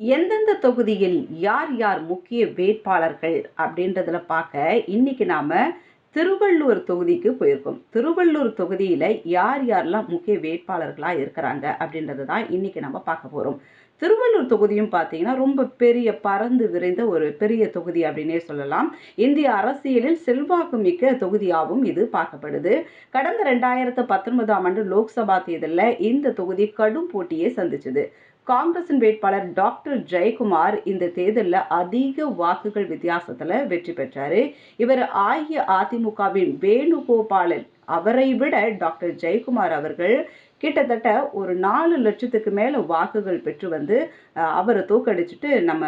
எந்தெந்த தொகுதியில் யார் யார் முக்கிய வேட்பாளர்கள் அப்படின்றதுல பார்க்க இன்றைக்கி நாம் திருவள்ளூர் தொகுதிக்கு போயிருக்கோம். திருவள்ளூர் தொகுதியில் யார் யாரெல்லாம் முக்கிய வேட்பாளர்களாக இருக்கிறாங்க அப்படின்றது தான் இன்னைக்கு நம்ம பார்க்க போகிறோம் திருவள்ளூர் தொகுதியும் பார்த்தீங்கன்னா ரொம்ப பெரிய பறந்து விரைந்த ஒரு பெரிய தொகுதி அப்படின்னே சொல்லலாம். இந்திய அரசியலில் செல்வாக்கு மிக்க தொகுதியாகவும் இது பார்க்கப்படுது. கடந்த ரெண்டாயிரத்து பத்தொன்பதாம் ஆண்டு லோக்சபா தேர்தலில் இந்த தொகுதி கடும் போட்டியை சந்திச்சுது. காங்கிரசின் வேட்பாளர் டாக்டர் ஜெயக்குமார் இந்த தேர்தலில் அதிக வாக்குகள் வித்தியாசத்தில் வெற்றி பெற்றார். இவர் அஇஅதிமுகவின் வேணுகோபாலன் அவரை விட டாக்டர் ஜெயக்குமார் அவர்கள் கிட்டத்தட்ட ஒரு நாலு லட்சத்துக்கு மேலே வாக்குகள் பெற்று வந்து அவரை தோக்கடிச்சிட்டு நம்ம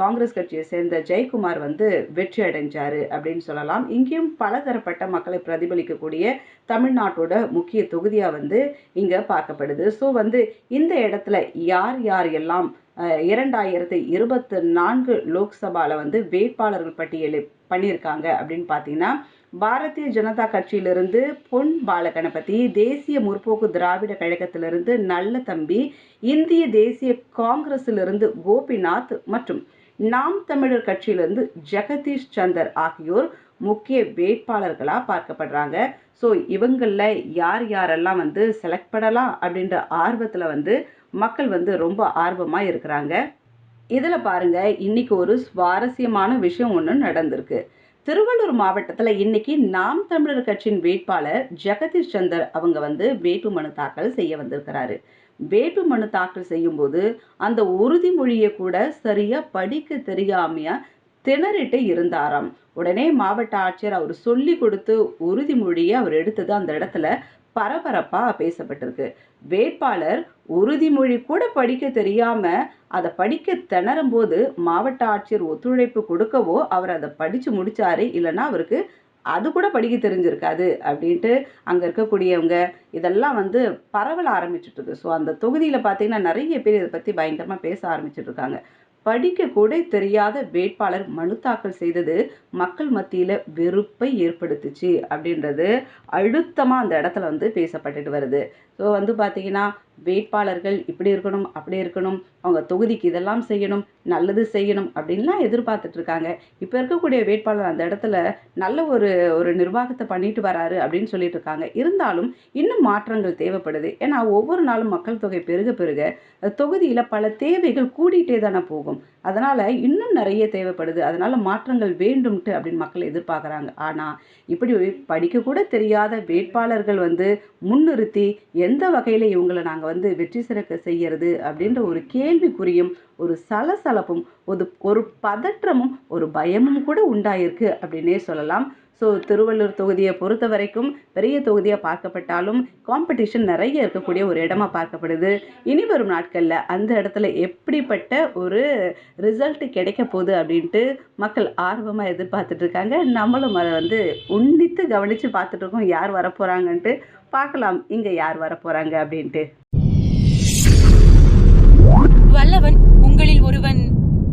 காங்கிரஸ் கட்சியை சேர்ந்த ஜெயக்குமார் வந்து வெற்றி அடைஞ்சார் அப்படின்னு சொல்லலாம். இங்கேயும் பலதரப்பட்ட மக்களை பிரதிபலிக்கக்கூடிய தமிழ்நாட்டோட முக்கிய தொகுதியாக வந்து இங்கே பார்க்கப்படுது. ஸோ வந்து இந்த இடத்துல யார் யார் எல்லாம் இரண்டாயிரத்தி இருபத்தி இருபத்து நான்கு லோக்சபாவில் வந்து வேட்பாளர்கள் பட்டியலை பண்ணியிருக்காங்க அப்படின்னு பார்த்தீங்கன்னா பாரதிய ஜனதா கட்சியிலிருந்து பொன் பாலகணபதி தேசிய முற்போக்கு திராவிட கழகத்திலிருந்து நல்ல தம்பி இந்திய தேசிய காங்கிரஸிலிருந்து கோபிநாத் மற்றும் நாம் தமிழர் கட்சியிலிருந்து ஜெகதீஷ் சந்தர் ஆகியோர் முக்கிய வேட்பாளர்களாக பார்க்கப்படுறாங்க. ஸோ இவங்களில் யார் யாரெல்லாம் வந்து செலக்ட் பண்ணலாம் அப்படின்ற ஆர்வத்தில் வந்து மக்கள் வந்து ரொம்ப ஆர்வமாக இருக்கிறாங்க. இதில் பாருங்கள் இன்றைக்கி ஒரு சுவாரஸ்யமான விஷயம் ஒன்று நடந்திருக்கு. திருவள்ளூர் மாவட்டத்தில் இன்னைக்கு நாம் தமிழர் கட்சியின் வேட்பாளர் ஜெகதீஷ் சந்தர் அவங்க வந்து வேட்பு மனு தாக்கல் செய்ய வந்திருக்கிறாரு. வேட்பு மனு தாக்கல் செய்யும்போது அந்த உறுதிமொழியை கூட சரியாக படிக்க தெரியாமையா திணறிட்டு இருந்தாராம். உடனே மாவட்ட ஆட்சியர் அவர் சொல்லி கொடுத்து உறுதிமொழியை அவர் எடுத்தது அந்த இடத்துல பரபரப்பாக பேசப்பட்டிருக்கு. வேட்பாளர் உறுதிமொழி கூட படிக்க தெரியாமல் அதை படிக்க திணறும் போது மாவட்ட ஆட்சியர் ஒத்துழைப்பு கொடுக்கவோ அவர் அதை படித்து முடித்தாரு இல்லைன்னா அவருக்கு அது கூட படிக்க தெரிஞ்சிருக்காது அப்படின்ட்டு அங்கே இருக்கக்கூடியவங்க இதெல்லாம் வந்து பரவல ஆரம்பிச்சுட்ருக்கு ஸோ அந்த தொகுதியில் பார்த்தீங்கன்னா நிறைய பேர் இதை பற்றி பயங்கரமாக பேச ஆரம்பிச்சுட்ருக்காங்க படிக்க கூட தெரியாத வேட்பாளர் மனு தாக்கல் செய்தது மக்கள் மத்தியில் வெறுப்பை ஏற்படுத்துச்சு அப்படின்றது அழுத்தமாக அந்த இடத்துல வந்து பேசப்பட்டுட்டு வருது. ஸோ வந்து பார்த்தீங்கன்னா வேட்பாளர்கள் இப்படி இருக்கணும் அப்படி இருக்கணும் அவங்க தொகுதிக்கு இதெல்லாம் செய்யணும் நல்லது செய்யணும் அப்படின்லாம் எதிர்பார்த்துட்ருக்காங்க இப்போ இருக்கக்கூடிய வேட்பாளர் அந்த இடத்துல நல்ல ஒரு ஒரு நிர்வாகத்தை பண்ணிட்டு வராரு அப்படின்னு சொல்லிட்டு இருக்காங்க. இருந்தாலும் இன்னும் மாற்றங்கள் தேவைப்படுது. ஏன்னா ஒவ்வொரு நாளும் மக்கள் தொகை பெருக பெருக தொகுதியில் பல தேவைகள் கூடிட்டே தானே போகும். அதனால் இன்னும் நிறைய தேவைப்படுது. அதனால் மாற்றங்கள் வேண்டும்ட்டு அப்படின்னு மக்கள் எதிர்பார்க்குறாங்க. ஆனால் இப்படி படிக்கக்கூட தெரியாத வேட்பாளர்கள் வந்து முன்னிறுத்தி எந்த வகையில் இவங்களை நாங்கள் வந்து வெற்றி சிறக்க செய்யறது அப்படின்ற ஒரு கேள்விக்குறியும் ஒரு சலசலப்பும் ஒரு ஒரு பதற்றமும் ஒரு பயமும் கூட உண்டாயிருக்கு அப்படின்னே சொல்லலாம். ஸோ திருவள்ளூர் தொகுதியை பொறுத்த வரைக்கும் பெரிய தொகுதியாக பார்க்கப்பட்டாலும் காம்படிஷன் நிறைய இருக்கக்கூடிய ஒரு இடமா பார்க்கப்படுது. இனி வரும் நாட்களில் அந்த இடத்துல எப்படிப்பட்ட ஒரு ரிசல்ட் கிடைக்க போகுது அப்படின்ட்டு மக்கள் ஆர்வமாக எதிர்பார்த்துட்டு இருக்காங்க. நம்மளும் அதை வந்து உன்னித்து கவனித்து பார்த்துட்டு இருக்கோம். யார் வரப்போகிறாங்கன்ட்டு பார்க்கலாம். இங்கே யார் வரப்போகிறாங்க அப்படின்ட்டு. வல்லவன் உங்களில் ஒருவன்